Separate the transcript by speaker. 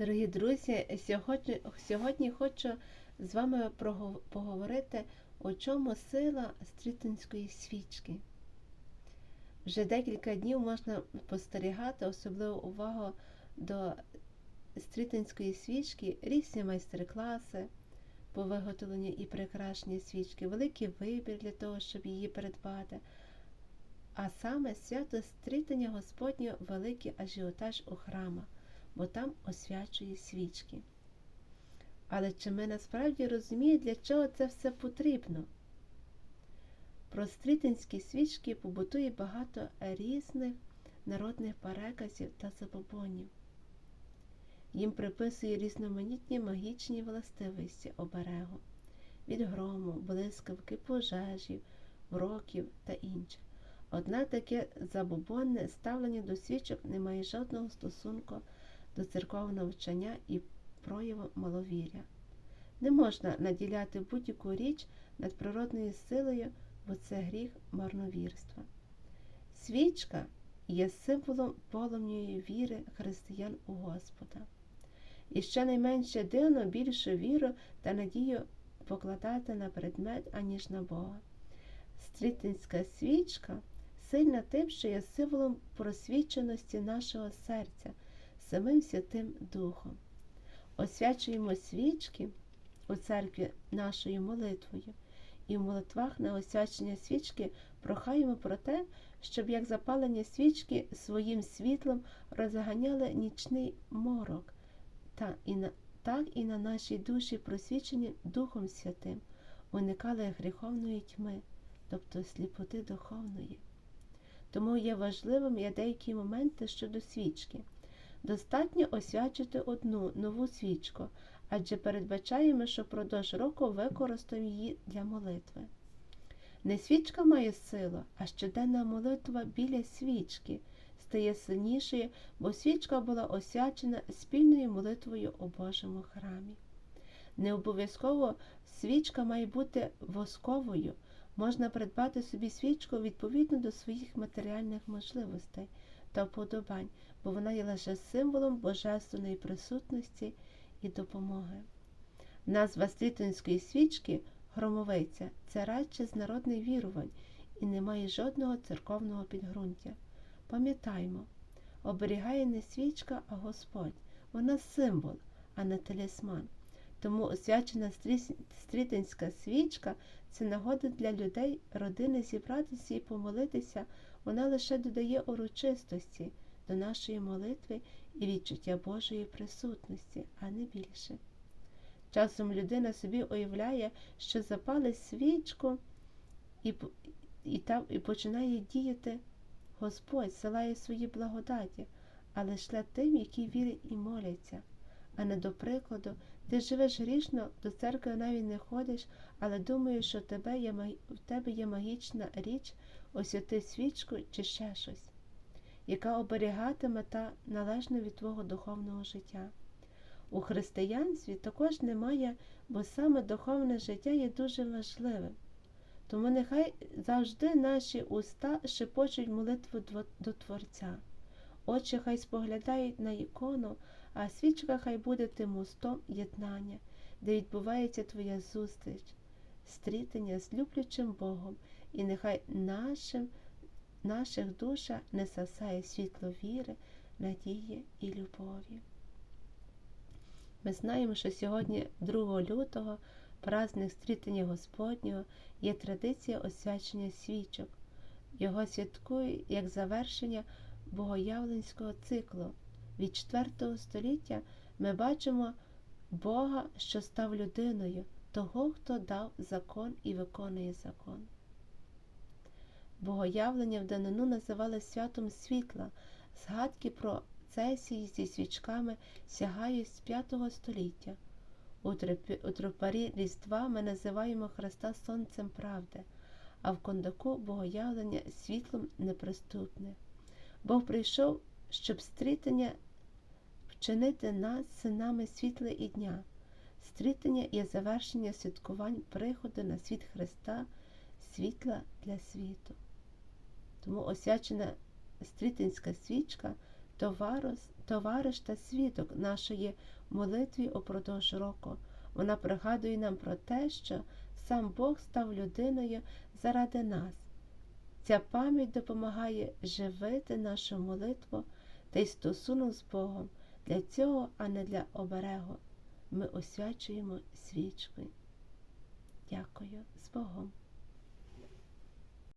Speaker 1: Дорогі друзі, сьогодні, сьогодні хочу з вами поговорити, у чому сила стрітинської свічки. Вже декілька днів можна спостерігати особливу увагу до стрітинської свічки, різні майстер-класи по виготовленню і прикрашенню свічки, великий вибір для того, щоб її придбати. А саме свято стрітення Господнього великий ажіотаж у храмах бо там освячує свічки. Але чи ми насправді розуміємо, для чого це все потрібно? Про стрітинські свічки побутує багато різних народних переказів та забобонів. Їм приписує різноманітні магічні властивості оберегу від грому, блискавки, пожежів, вроків та інших. Однак таке забобонне ставлення до свічок не має жодного стосунку до церковного вчення і прояву маловір'я. Не можна наділяти будь-яку річ надприродною силою, бо це гріх марновірства. Свічка є символом полум'яної віри християн у Господа. І ще найменше дивно більшу віру та надію покладати на предмет, аніж на Бога. Стрітинська свічка сильна тим, що є символом просвіченості нашого серця самим Святим Духом. Освячуємо свічки у церкві нашою молитвою, і в молитвах на освячення свічки прохаємо про те, щоб як запалення свічки своїм світлом розганяли нічний морок, та і на, так і на нашій душі просвічені Духом Святим, уникали гріховної тьми, тобто сліпоти духовної. Тому є важливим є деякі моменти щодо свічки. Достатньо освячити одну нову свічку, адже передбачаємо, що впродовж року використаємо її для молитви. Не свічка має силу, а щоденна молитва біля свічки стає сильнішою, бо свічка була освячена спільною молитвою у Божому храмі. Не обов'язково свічка має бути восковою, можна придбати собі свічку відповідно до своїх матеріальних можливостей та вподобань, бо вона є лише символом божественної присутності і допомоги. Назва стрітинської свічки громовиця це радше з народних вірувань і не має жодного церковного підґрунтя. Пам'ятаймо, оберігає не свічка, а Господь. Вона символ, а не талісман. Тому освячена стрітинська свічка це нагода для людей, родини зібратися і помолитися вона лише додає урочистості до нашої молитви і відчуття Божої присутності, а не більше. Часом людина собі уявляє, що запалить свічку і і, там, і починає діяти Господь, силає свої благодаті, але шле тим, які вірять і моляться. А не до прикладу, ти живеш грішно, до церкви навіть не ходиш, але думаєш, що тебе є, в тебе є магічна річ, освяти свічку чи ще щось, яка оберігатиме та належно від твого духовного життя. У християнстві також немає, бо саме духовне життя є дуже важливим. Тому нехай завжди наші уста шепочуть молитву до Творця, очі хай споглядають на ікону, а свічка хай буде тим мостом єднання, де відбувається твоя зустріч, стрітення з люблячим Богом і нехай нашим, наших душа не сасає світло віри, надії і любові. Ми знаємо, що сьогодні, 2 лютого, праздник стрітення Господнього, є традиція освячення свічок. Його святкують як завершення богоявленського циклу. Від 4 століття ми бачимо Бога, що став людиною, того, хто дав закон і виконує закон. Богоявлення в данину називали святом світла. Згадки про цесії зі свічками сягають з V століття. У тропарі Різдва ми називаємо Христа Сонцем правди, а в кондаку богоявлення світлом неприступне. Бог прийшов, щоб стрітення вчинити нас синами світла і дня. Стрітення є завершення святкувань приходу на світ Христа, світла для світу. Тому освячена стрітинська свічка товариш, та свідок нашої молитві упродовж року. Вона пригадує нам про те, що сам Бог став людиною заради нас. Ця пам'ять допомагає живити нашу молитву та й стосунок з Богом. Для цього, а не для оберегу, ми освячуємо свічкою. Дякую з Богом.